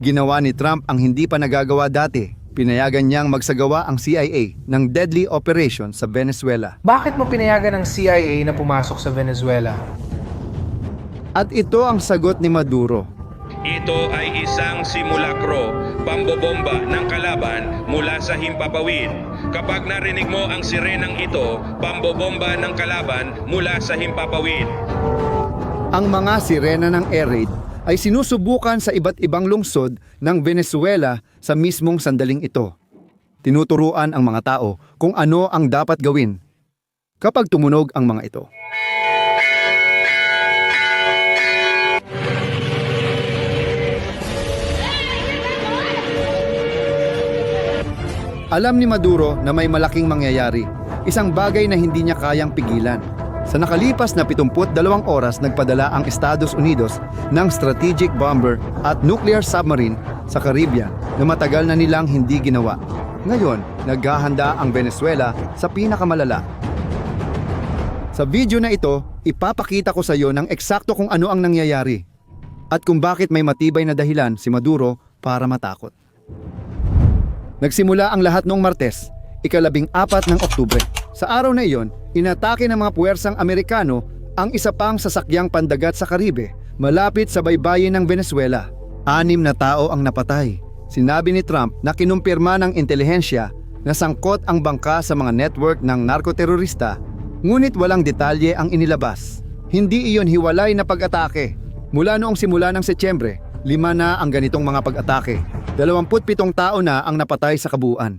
Ginawa ni Trump ang hindi pa nagagawa dati. Pinayagan niyang magsagawa ang CIA ng deadly operation sa Venezuela. Bakit mo pinayagan ng CIA na pumasok sa Venezuela? At ito ang sagot ni Maduro. Ito ay isang simulakro, pambobomba ng kalaban mula sa himpapawid. Kapag narinig mo ang sirenang ito, pambobomba ng kalaban mula sa himpapawid. Ang mga sirena ng air raid ay sinusubukan sa iba't ibang lungsod ng Venezuela sa mismong sandaling ito. Tinuturuan ang mga tao kung ano ang dapat gawin kapag tumunog ang mga ito. Alam ni Maduro na may malaking mangyayari, isang bagay na hindi niya kayang pigilan. Sa nakalipas na 72 oras nagpadala ang Estados Unidos ng strategic bomber at nuclear submarine sa Caribbean na matagal na nilang hindi ginawa. Ngayon, naghahanda ang Venezuela sa pinakamalala. Sa video na ito, ipapakita ko sa iyo ng eksakto kung ano ang nangyayari at kung bakit may matibay na dahilan si Maduro para matakot. Nagsimula ang lahat noong Martes, ikalabing apat ng Oktubre. Sa araw na iyon, inatake ng mga puwersang Amerikano ang isa pang sasakyang pandagat sa Karibe malapit sa baybayin ng Venezuela. Anim na tao ang napatay. Sinabi ni Trump na kinumpirma ng intelihensya na sangkot ang bangka sa mga network ng narkoterorista, ngunit walang detalye ang inilabas. Hindi iyon hiwalay na pag-atake. Mula noong simula ng Setyembre, lima na ang ganitong mga pag-atake. 27 tao na ang napatay sa kabuuan.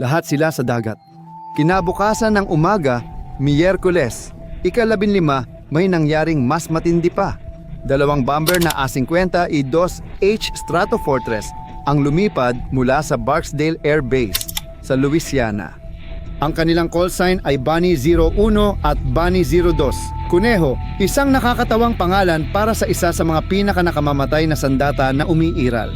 Lahat sila sa dagat. Kinabukasan ng umaga, Miyerkules, ikalabin lima, may nangyaring mas matindi pa. Dalawang bomber na A-50 i 2H Stratofortress ang lumipad mula sa Barksdale Air Base sa Louisiana. Ang kanilang call sign ay Bunny 01 at Bunny 02. Kuneho, isang nakakatawang pangalan para sa isa sa mga pinakanakamamatay na sandata na umiiral.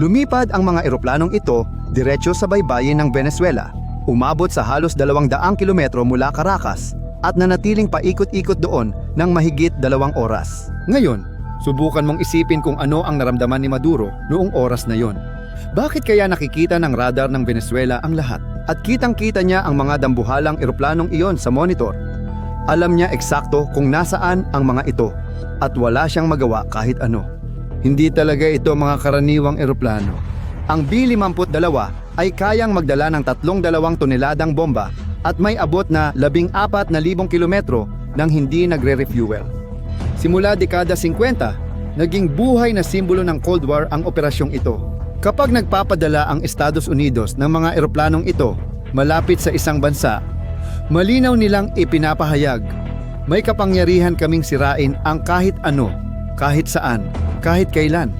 Lumipad ang mga eroplanong ito diretso sa baybayin ng Venezuela. Umabot sa halos 200 kilometro mula Caracas at nanatiling paikot-ikot doon ng mahigit dalawang oras. Ngayon, subukan mong isipin kung ano ang naramdaman ni Maduro noong oras na yon. Bakit kaya nakikita ng radar ng Venezuela ang lahat? At kitang-kita niya ang mga dambuhalang eroplanong iyon sa monitor. Alam niya eksakto kung nasaan ang mga ito at wala siyang magawa kahit ano. Hindi talaga ito mga karaniwang eroplano. Ang B-52 ay kayang magdala ng tatlong dalawang toneladang bomba at may abot na 14,000 kilometro nang hindi nagre-refuel. Simula dekada 50, naging buhay na simbolo ng Cold War ang operasyong ito. Kapag nagpapadala ang Estados Unidos ng mga eroplanong ito malapit sa isang bansa, malinaw nilang ipinapahayag, may kapangyarihan kaming sirain ang kahit ano, kahit saan, kahit kailan.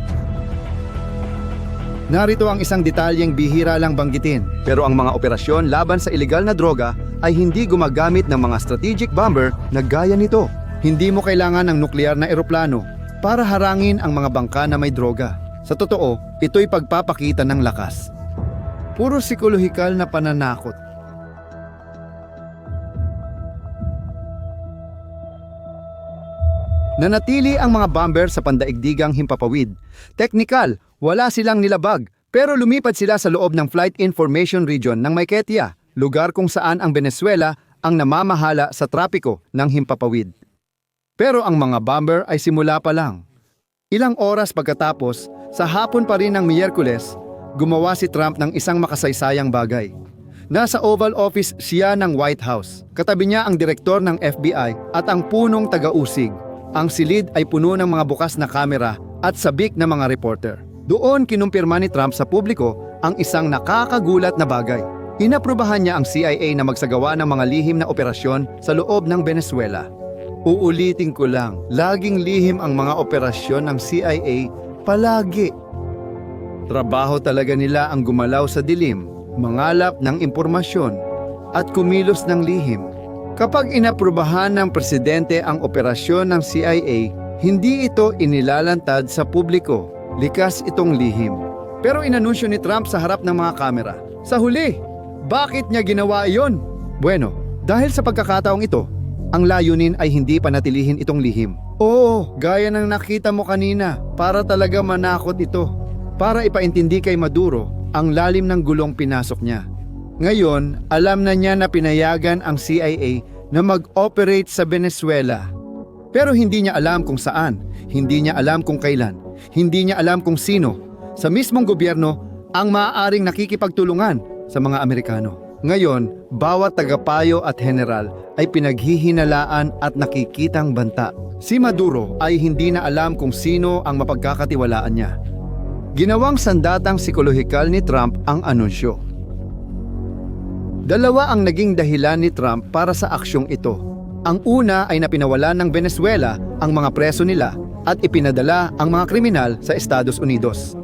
Narito ang isang detalyeng bihira lang banggitin, pero ang mga operasyon laban sa ilegal na droga ay hindi gumagamit ng mga strategic bomber na gaya nito. Hindi mo kailangan ng nuklear na eroplano para harangin ang mga bangka na may droga. Sa totoo, ito'y pagpapakita ng lakas. Puro psikolohikal na pananakot. Nanatili ang mga bomber sa pandaigdigang himpapawid. Teknikal, wala silang nilabag, pero lumipad sila sa loob ng Flight Information Region ng Maiquetía, lugar kung saan ang Venezuela ang namamahala sa trapiko ng himpapawid. Pero ang mga bomber ay simula pa lang. Ilang oras pagkatapos, sa hapon pa rin ng Miyerkules, gumawa si Trump ng isang makasaysayang bagay. Nasa Oval Office siya ng White House. Katabi niya ang direktor ng FBI at ang punong taga-usig. Ang silid ay puno ng mga bukas na kamera at sabik na mga reporter. Doon kinumpirma ni Trump sa publiko ang isang nakakagulat na bagay. Inaprubahan niya ang CIA na magsagawa ng mga lihim na operasyon sa loob ng Venezuela. Uulitin ko lang, laging lihim ang mga operasyon ng CIA palagi. Trabaho talaga nila ang gumalaw sa dilim, mangalap ng impormasyon, at kumilos ng lihim. Kapag inaprubahan ng presidente ang operasyon ng CIA, hindi ito inilalantad sa publiko. Likas itong lihim. Pero inanunsyo ni Trump sa harap ng mga kamera. Sa huli, bakit niya ginawa iyon? Bueno, dahil sa pagkakataong ito, ang layunin ay hindi panatilihin itong lihim. Oo, gaya ng nakita mo kanina, para talaga manakot ito. para ipaintindi kay Maduro ang lalim ng gulong pinasok niya. Ngayon, alam na niya na pinayagan ang CIA na mag-operate sa Venezuela. Pero hindi niya alam kung saan, hindi niya alam kung kailan, hindi niya alam kung sino. Sa mismong gobyerno ang maaaring nakikipagtulungan sa mga Amerikano. Ngayon, bawat tagapayo at general ay pinaghihinalaan at nakikitang banta. Si Maduro ay hindi na alam kung sino ang mapagkakatiwalaan niya. Ginawang sandatang psikolohikal ni Trump ang anunsyo. Dalawa ang naging dahilan ni Trump para sa aksyong ito. Ang una ay napinawalan ng Venezuela ang mga preso nila at ipinadala ang mga kriminal sa Estados Unidos.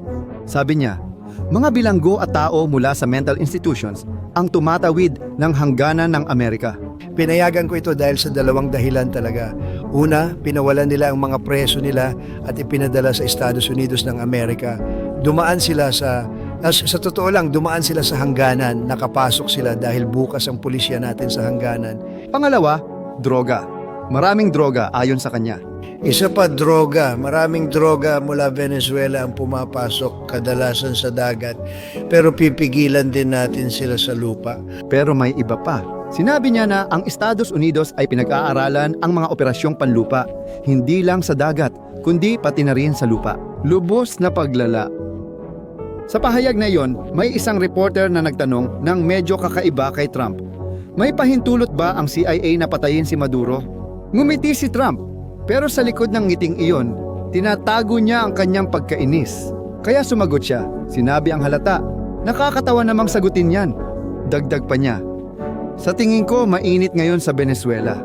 Sabi niya, mga bilanggo at tao mula sa mental institutions ang tumatawid ng hangganan ng Amerika. Pinayagan ko ito dahil sa dalawang dahilan talaga. Una, pinawalan nila ang mga preso nila at ipinadala sa Estados Unidos ng Amerika. Dumaan sila sa as, sa totoo lang, dumaan sila sa hangganan, nakapasok sila dahil bukas ang pulisya natin sa hangganan. Pangalawa, droga. Maraming droga ayon sa kanya. Isa pa, droga. Maraming droga mula Venezuela ang pumapasok kadalasan sa dagat. Pero pipigilan din natin sila sa lupa. Pero may iba pa. Sinabi niya na ang Estados Unidos ay pinag-aaralan ang mga operasyong panlupa, hindi lang sa dagat, kundi pati na rin sa lupa. Lubos na paglala. Sa pahayag na iyon, may isang reporter na nagtanong ng medyo kakaiba kay Trump. May pahintulot ba ang CIA na patayin si Maduro? Ngumiti si Trump, pero sa likod ng ngiting iyon, tinatago niya ang kanyang pagkainis. Kaya sumagot siya, sinabi ang halata, nakakatawa namang sagutin yan. Dagdag pa niya, sa tingin ko mainit ngayon sa Venezuela.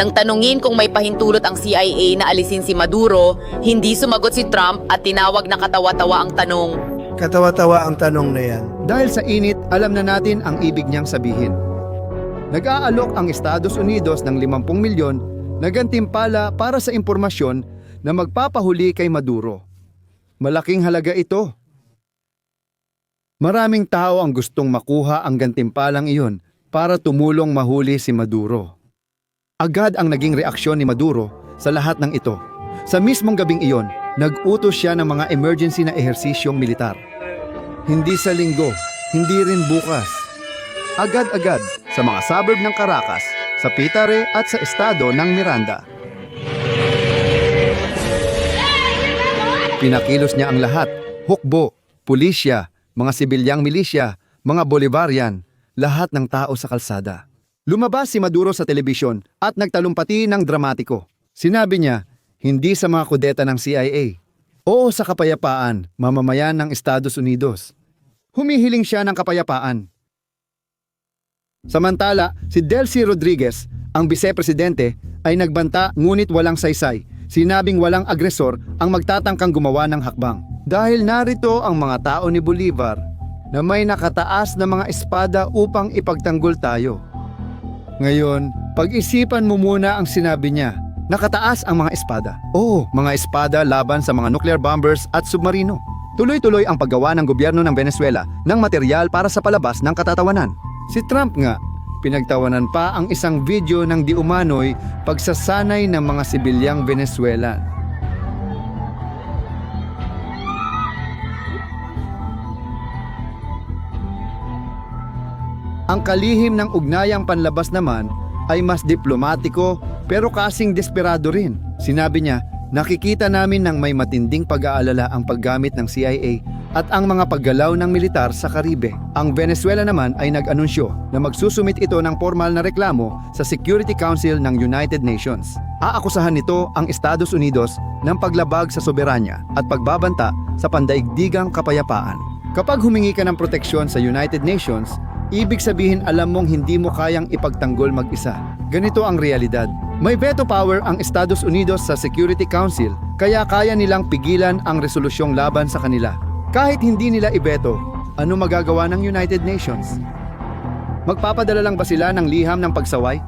Nang tanungin kung may pahintulot ang CIA na alisin si Maduro, hindi sumagot si Trump at tinawag na katawa-tawa ang tanong, Katawa-tawa ang tanong na yan. Dahil sa init, alam na natin ang ibig niyang sabihin. Nag-aalok ang Estados Unidos ng 50 milyon na gantimpala para sa impormasyon na magpapahuli kay Maduro. Malaking halaga ito. Maraming tao ang gustong makuha ang gantimpalang iyon para tumulong mahuli si Maduro. Agad ang naging reaksyon ni Maduro sa lahat ng ito. Sa mismong gabing iyon, nag-utos siya ng mga emergency na ehersisyong militar. Hindi sa linggo, hindi rin bukas. Agad-agad sa mga suburb ng Caracas, sa Pitare at sa estado ng Miranda. Pinakilos niya ang lahat, hukbo, pulisya, mga sibilyang milisya, mga Bolivarian, lahat ng tao sa kalsada. Lumabas si Maduro sa telebisyon at nagtalumpati ng dramatiko. Sinabi niya, hindi sa mga kudeta ng CIA, oo sa kapayapaan, mamamayan ng Estados Unidos. Humihiling siya ng kapayapaan. Samantala, si Delcy Rodriguez, ang vice-presidente, ay nagbanta ngunit walang saysay. Sinabing walang agresor ang magtatangkang gumawa ng hakbang. Dahil narito ang mga tao ni Bolivar na may nakataas na mga espada upang ipagtanggol tayo. Ngayon, pag-isipan mo muna ang sinabi niya. Nakataas ang mga espada. Oo, mga espada laban sa mga nuclear bombers at submarino. Tuloy-tuloy ang paggawa ng gobyerno ng Venezuela ng material para sa palabas ng katatawanan. Si Trump nga, pinagtawanan pa ang isang video ng di umano'y pagsasanay ng mga sibilyang Venezuelan. Ang kalihim ng ugnayang panlabas naman ay mas diplomatiko pero kasing desperado rin. Sinabi niya, nakikita namin ng may matinding pag-aalala ang paggamit ng CIA at ang mga paggalaw ng militar sa Karibe. Ang Venezuela naman ay nag-anunsyo na magsusumit ito ng formal na reklamo sa Security Council ng United Nations. Aakusahan nito ang Estados Unidos ng paglabag sa soberanya at pagbabanta sa pandaigdigang kapayapaan. Kapag humingi ka ng proteksyon sa United Nations, ibig sabihin alam mong hindi mo kayang ipagtanggol mag-isa. Ganito ang realidad. May veto power ang Estados Unidos sa Security Council kaya kaya nilang pigilan ang resolusyong laban sa kanila. Kahit hindi nila ibeto, ano magagawa ng United Nations? Magpapadala lang ba sila ng liham ng pagsaway?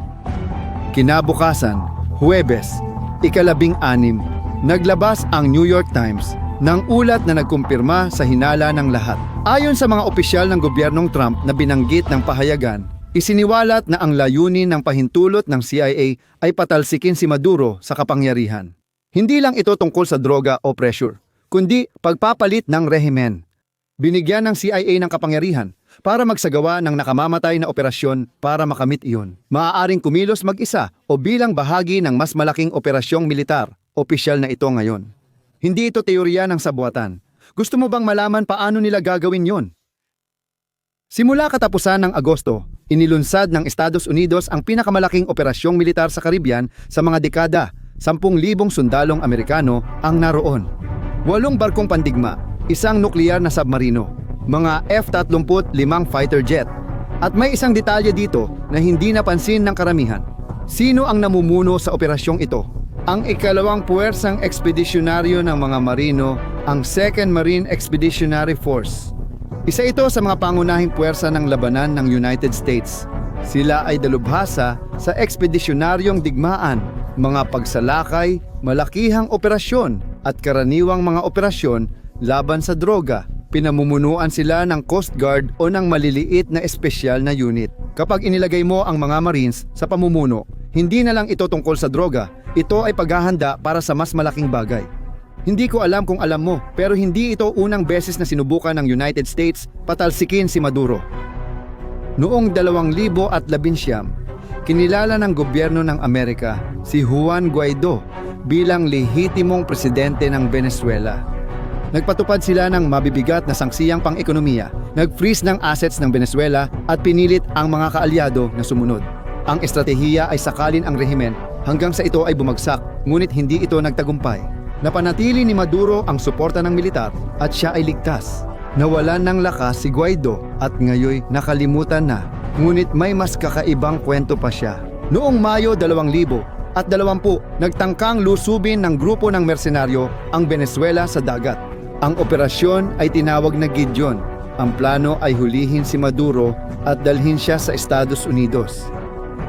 Kinabukasan, Huwebes, ikalabing anim, naglabas ang New York Times ng ulat na nagkumpirma sa hinala ng lahat. Ayon sa mga opisyal ng gobyernong Trump na binanggit ng pahayagan, isiniwalat na ang layunin ng pahintulot ng CIA ay patalsikin si Maduro sa kapangyarihan. Hindi lang ito tungkol sa droga o pressure, kundi pagpapalit ng rehimen. Binigyan ng CIA ng kapangyarihan para magsagawa ng nakamamatay na operasyon para makamit iyon. Maaaring kumilos mag-isa o bilang bahagi ng mas malaking operasyong militar, opisyal na ito ngayon. Hindi ito teorya ng sabuatan. Gusto mo bang malaman paano nila gagawin yon? Simula katapusan ng Agosto, inilunsad ng Estados Unidos ang pinakamalaking operasyong militar sa Caribbean sa mga dekada. 10,000 sundalong Amerikano ang naroon. Walong barkong pandigma, isang nukleyar na submarino, mga F-35 fighter jet. At may isang detalye dito na hindi napansin ng karamihan. Sino ang namumuno sa operasyong ito? Ang ikalawang puwersang ekspedisyonaryo ng mga marino, ang 2nd Marine Expeditionary Force. Isa ito sa mga pangunahing puwersa ng labanan ng United States. Sila ay dalubhasa sa ekspedisyonaryong digmaan, mga pagsalakay, malakihang operasyon at karaniwang mga operasyon laban sa droga. Pinamumunuan sila ng Coast Guard o ng maliliit na espesyal na unit. Kapag inilagay mo ang mga Marines sa pamumuno, hindi na lang ito tungkol sa droga, ito ay paghahanda para sa mas malaking bagay. Hindi ko alam kung alam mo, pero hindi ito unang beses na sinubukan ng United States patalsikin si Maduro. Noong 2011, kinilala ng gobyerno ng Amerika si Juan Guaido bilang lehitimong presidente ng Venezuela. Nagpatupad sila ng mabibigat na sanksiyang pang-ekonomiya, nag-freeze ng assets ng Venezuela at pinilit ang mga kaalyado na sumunod. Ang estratehiya ay sakalin ang rehimen hanggang sa ito ay bumagsak, ngunit hindi ito nagtagumpay. Napanatili ni Maduro ang suporta ng militar at siya ay ligtas. Nawalan ng lakas si Guaido at ngayoy nakalimutan na. Ngunit may mas kakaibang kwento pa siya. Noong Mayo 2000 at 20, nagtangkang lusubin ng grupo ng mersenaryo ang Venezuela sa dagat. Ang operasyon ay tinawag na Gideon. Ang plano ay hulihin si Maduro at dalhin siya sa Estados Unidos.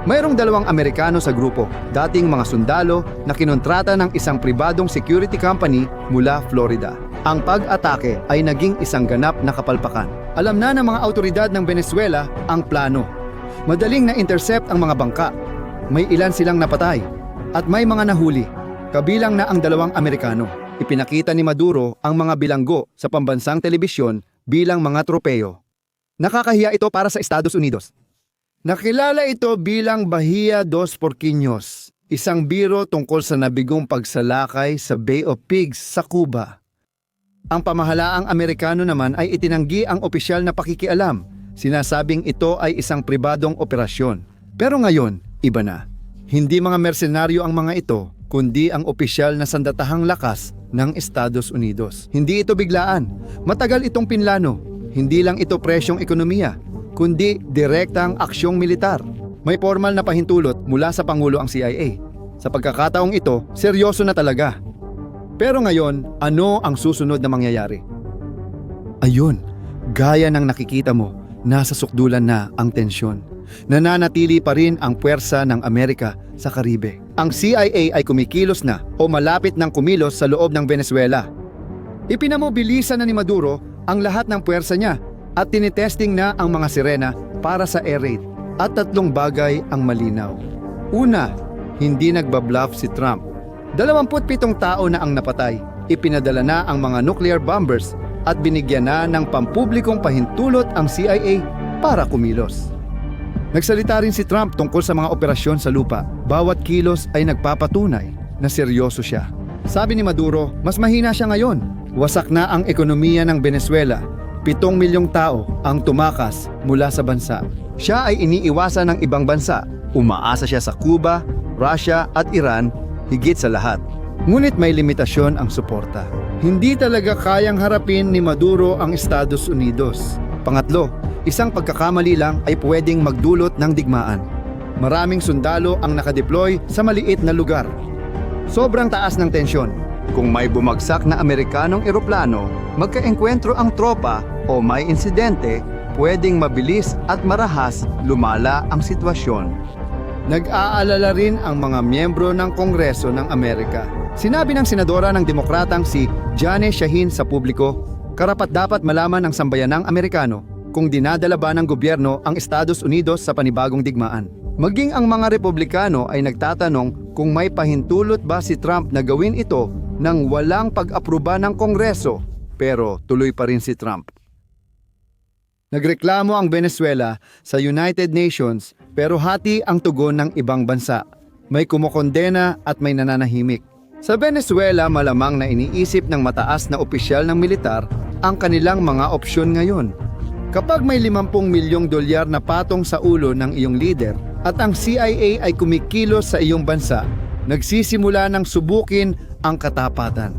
Mayroong dalawang Amerikano sa grupo, dating mga sundalo na kinontrata ng isang pribadong security company mula Florida. Ang pag-atake ay naging isang ganap na kapalpakan. Alam na ng mga autoridad ng Venezuela ang plano. Madaling na-intercept ang mga bangka. May ilan silang napatay at may mga nahuli, kabilang na ang dalawang Amerikano. Ipinakita ni Maduro ang mga bilanggo sa pambansang telebisyon bilang mga tropeyo. Nakakahiya ito para sa Estados Unidos. Nakilala ito bilang Bahia dos Porquiños, isang biro tungkol sa nabigong pagsalakay sa Bay of Pigs sa Cuba. Ang pamahalaang Amerikano naman ay itinanggi ang opisyal na pakikialam. Sinasabing ito ay isang pribadong operasyon. Pero ngayon, iba na. Hindi mga mersenaryo ang mga ito, kundi ang opisyal na sandatahang lakas ng Estados Unidos. Hindi ito biglaan. Matagal itong pinlano. Hindi lang ito presyong ekonomiya, kundi direktang aksyong militar. May formal na pahintulot mula sa Pangulo ang CIA. Sa pagkakataong ito, seryoso na talaga. Pero ngayon, ano ang susunod na mangyayari? Ayun, gaya ng nakikita mo, nasa sukdulan na ang tensyon. Nananatili pa rin ang puwersa ng Amerika sa Karibe. Ang CIA ay kumikilos na o malapit ng kumilos sa loob ng Venezuela. Ipinamobilisan na ni Maduro ang lahat ng puwersa niya at tinitesting na ang mga sirena para sa air raid. At tatlong bagay ang malinaw. Una, hindi nagbabluff si Trump. 27 tao na ang napatay. Ipinadala na ang mga nuclear bombers at binigyan na ng pampublikong pahintulot ang CIA para kumilos. Nagsalita rin si Trump tungkol sa mga operasyon sa lupa. Bawat kilos ay nagpapatunay na seryoso siya. Sabi ni Maduro, mas mahina siya ngayon. Wasak na ang ekonomiya ng Venezuela. Pitong milyong tao ang tumakas mula sa bansa. Siya ay iniiwasan ng ibang bansa. Umaasa siya sa Cuba, Russia at Iran higit sa lahat. Ngunit may limitasyon ang suporta. Hindi talaga kayang harapin ni Maduro ang Estados Unidos. Pangatlo, isang pagkakamali lang ay pwedeng magdulot ng digmaan. Maraming sundalo ang nakadeploy sa maliit na lugar. Sobrang taas ng tensyon. Kung may bumagsak na Amerikanong eroplano, magkaengkwentro ang tropa o may insidente, pwedeng mabilis at marahas lumala ang sitwasyon. Nag-aalala rin ang mga miyembro ng Kongreso ng Amerika. Sinabi ng senadora ng demokratang si Jane Shahin sa publiko, karapat dapat malaman ng sambayanang Amerikano kung dinadala ba ng gobyerno ang Estados Unidos sa panibagong digmaan. Maging ang mga Republikano ay nagtatanong kung may pahintulot ba si Trump na gawin ito nang walang pag-aproba ng Kongreso pero tuloy pa rin si Trump. Nagreklamo ang Venezuela sa United Nations pero hati ang tugon ng ibang bansa. May kumokondena at may nananahimik. Sa Venezuela malamang na iniisip ng mataas na opisyal ng militar ang kanilang mga opsyon ngayon. Kapag may 50 milyong dolyar na patong sa ulo ng iyong leader at ang CIA ay kumikilos sa iyong bansa, nagsisimula ng subukin ang katapatan.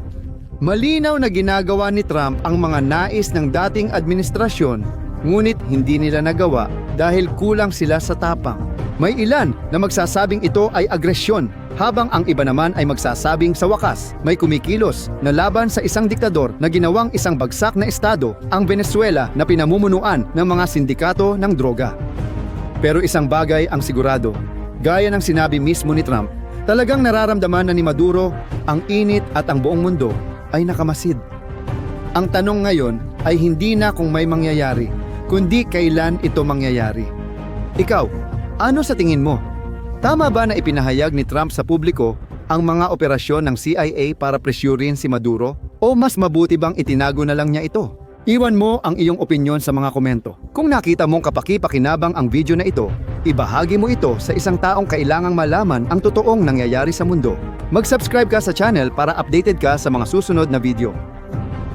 Malinaw na ginagawa ni Trump ang mga nais ng dating administrasyon, ngunit hindi nila nagawa dahil kulang sila sa tapang. May ilan na magsasabing ito ay agresyon, habang ang iba naman ay magsasabing sa wakas may kumikilos na laban sa isang diktador na ginawang isang bagsak na estado ang Venezuela na pinamumunuan ng mga sindikato ng droga. Pero isang bagay ang sigurado, gaya ng sinabi mismo ni Trump, talagang nararamdaman na ni Maduro ang init at ang buong mundo ay nakamasid. Ang tanong ngayon ay hindi na kung may mangyayari, kundi kailan ito mangyayari. Ikaw, ano sa tingin mo? Tama ba na ipinahayag ni Trump sa publiko ang mga operasyon ng CIA para presyurin si Maduro? O mas mabuti bang itinago na lang niya ito? Iwan mo ang iyong opinyon sa mga komento. Kung nakita mong kapaki-pakinabang ang video na ito, ibahagi mo ito sa isang taong kailangang malaman ang totoong nangyayari sa mundo. Mag-subscribe ka sa channel para updated ka sa mga susunod na video.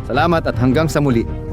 Salamat at hanggang sa muli.